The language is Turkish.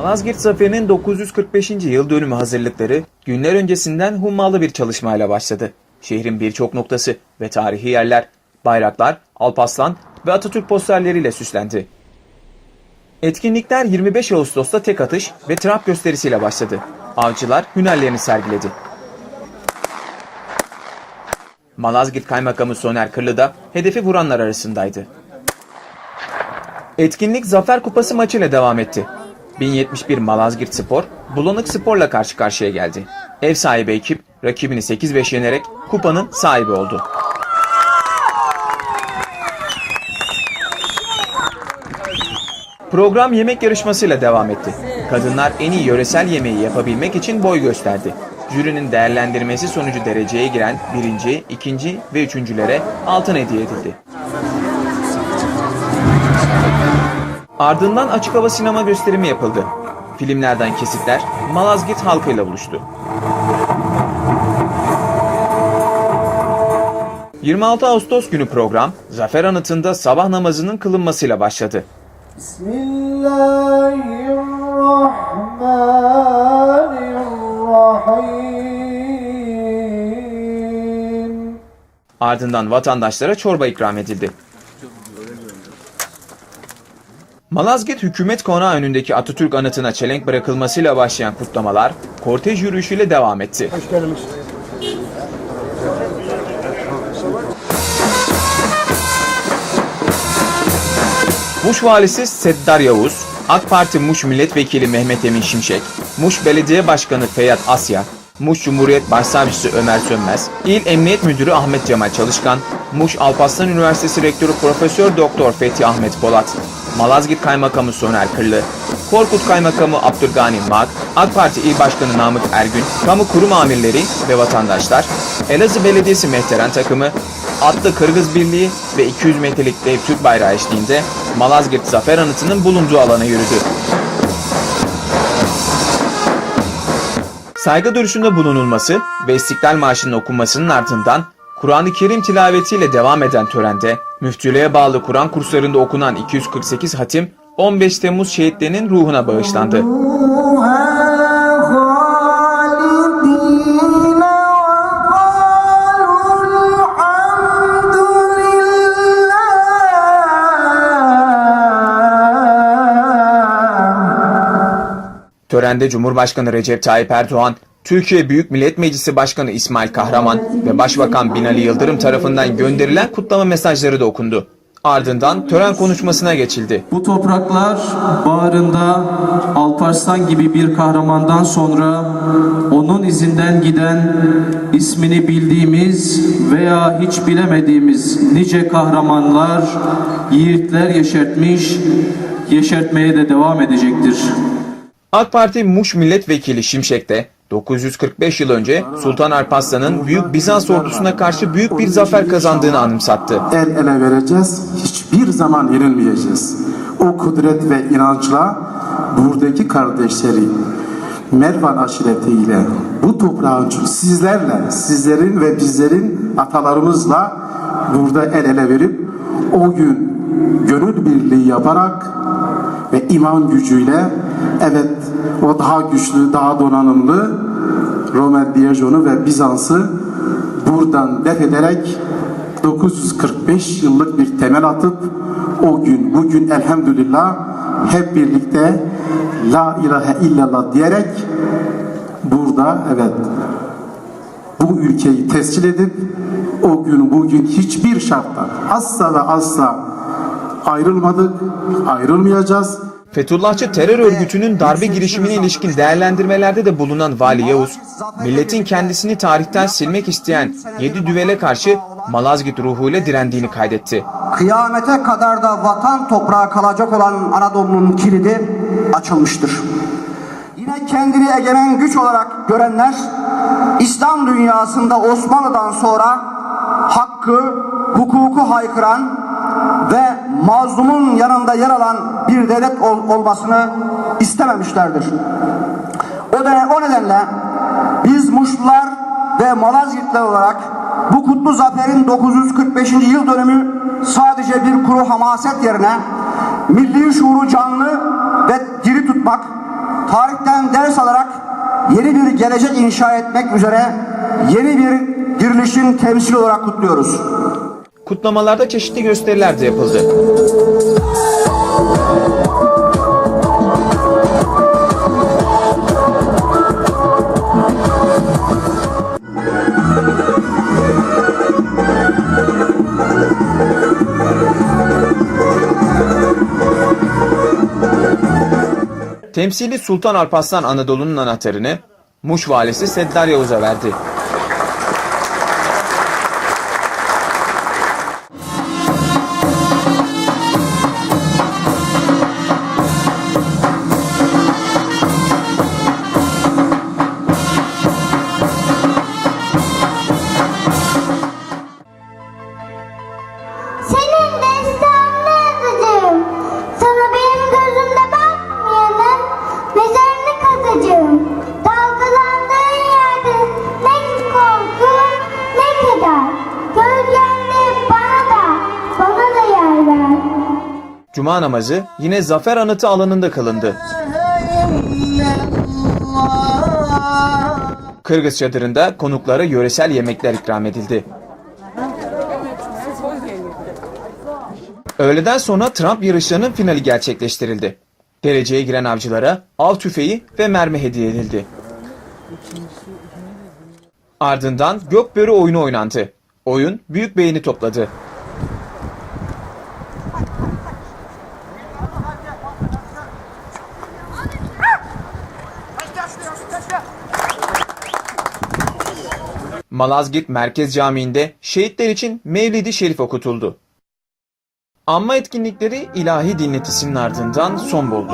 Malazgirt Zaferi'nin 945. yıl dönümü hazırlıkları günler öncesinden hummalı bir çalışmayla başladı. Şehrin birçok noktası ve tarihi yerler, bayraklar, Alpaslan ve Atatürk posterleriyle süslendi. Etkinlikler 25 Ağustos'ta tek atış ve trap gösterisiyle başladı. Avcılar hünerlerini sergiledi. Malazgirt Kaymakamı Soner Kırlı da hedefi vuranlar arasındaydı. Etkinlik Zafer Kupası maçıyla devam etti. 1071 Malazgirt Spor, Bulanık Spor'la karşı karşıya geldi. Ev sahibi ekip rakibini 8-5 yenerek kupanın sahibi oldu. Program yemek yarışmasıyla devam etti. Kadınlar en iyi yöresel yemeği yapabilmek için boy gösterdi. Jürinin değerlendirmesi sonucu dereceye giren birinci, ikinci ve üçüncülere altın hediye edildi. Ardından açık hava sinema gösterimi yapıldı. Filmlerden kesitler Malazgirt halkıyla buluştu. 26 Ağustos günü program Zafer Anıtı'nda sabah namazının kılınmasıyla başladı. Bismillahirrahmanirrahim. Ardından vatandaşlara çorba ikram edildi. Malazgirt Hükümet Konağı önündeki Atatürk anıtına çelenk bırakılmasıyla başlayan kutlamalar kortej yürüyüşüyle devam etti. Hoş geldiniz. Muş Valisi Seddar Yavuz, AK Parti Muş Milletvekili Mehmet Emin Şimşek, Muş Belediye Başkanı Feyyat Asya, Muş Cumhuriyet Başsavcısı Ömer Sönmez, İl Emniyet Müdürü Ahmet Cemal Çalışkan, Muş Alparslan Üniversitesi Rektörü Profesör Doktor Fethi Ahmet Polat, Malazgirt Kaymakamı Soner Kırlı, Korkut Kaymakamı Abdülgani Mak, AK Parti İl Başkanı Namık Ergün, kamu kurum amirleri ve vatandaşlar, Elazığ Belediyesi Mehteren takımı, Atlı Kırgız Birliği ve 200 metrelik dev Türk bayrağı eşliğinde Malazgirt Zafer Anıtı'nın bulunduğu alana yürüdü. Saygı duruşunda bulunulması ve İstiklal Marşı'nın okunmasının ardından Kur'an-ı Kerim tilavetiyle devam eden törende müftülüğe bağlı Kur'an kurslarında okunan 248 hatim 15 Temmuz şehitlerinin ruhuna bağışlandı. Törende Cumhurbaşkanı Recep Tayyip Erdoğan, Türkiye Büyük Millet Meclisi Başkanı İsmail Kahraman ve Başbakan Binali Yıldırım tarafından gönderilen kutlama mesajları da okundu. Ardından tören konuşmasına geçildi. Bu topraklar bağrında Alparslan gibi bir kahramandan sonra onun izinden giden ismini bildiğimiz veya hiç bilemediğimiz nice kahramanlar, yiğitler yeşertmiş, yeşertmeye de devam edecektir. AK Parti Muş Milletvekili Şimşek de 945 yıl önce Sultan Alparslan'ın Büyük Bizans ordusuna karşı büyük bir zafer kazandığını anımsattı. el ele vereceğiz. Hiçbir zaman yenilmeyeceğiz. O kudret ve inançla buradaki kardeşleri Mervan aşiretiyle bu toprağın sizlerle, sizlerin ve bizlerin atalarımızla burada el ele verip o gün gönül birliği yaparak ve iman gücüyle evet o daha güçlü, daha donanımlı Roman Diajon'u ve Bizans'ı buradan def ederek 945 yıllık bir temel atıp o gün bugün elhamdülillah hep birlikte La ilahe illallah diyerek burada evet bu ülkeyi tescil edip o gün bugün hiçbir şartla asla ve asla ayrılmadık, ayrılmayacağız. Fethullahçı terör örgütünün darbe girişimine ilişkin değerlendirmelerde de bulunan Vali Yavuz, milletin kendisini tarihten silmek isteyen yedi düvele karşı Malazgirt ruhuyla direndiğini kaydetti. kıyamete kadar da vatan toprağı kalacak olan Anadolu'nun kilidi açılmıştır. Yine kendini egemen güç olarak görenler, İslam dünyasında Osmanlı'dan sonra hakkı, hukuku haykıran ve mazlumun yanında yer alan bir devlet ol- olmasını istememişlerdir. O, da, o nedenle biz Muşlular ve Malazgirtler olarak bu kutlu zaferin 945. yıl dönümü sadece bir kuru hamaset yerine milli şuuru canlı ve diri tutmak, tarihten ders alarak yeni bir gelecek inşa etmek üzere yeni bir dirilişin temsili olarak kutluyoruz. Kutlamalarda çeşitli gösteriler de yapıldı. Temsili Sultan Alparslan Anadolu'nun anahtarını Muş valisi Seddar Yavuz'a verdi. Cuma namazı yine Zafer Anıtı alanında kılındı. Kırgız çadırında konuklara yöresel yemekler ikram edildi. Öğleden sonra Trump yarışlarının finali gerçekleştirildi. Dereceye giren avcılara av tüfeği ve mermi hediye edildi. Ardından Gökbörü oyunu oynandı. Oyun büyük beğeni topladı. Malazgirt Merkez Camii'nde şehitler için Mevlid-i Şerif okutuldu. Anma etkinlikleri ilahi dinletisinin ardından son buldu.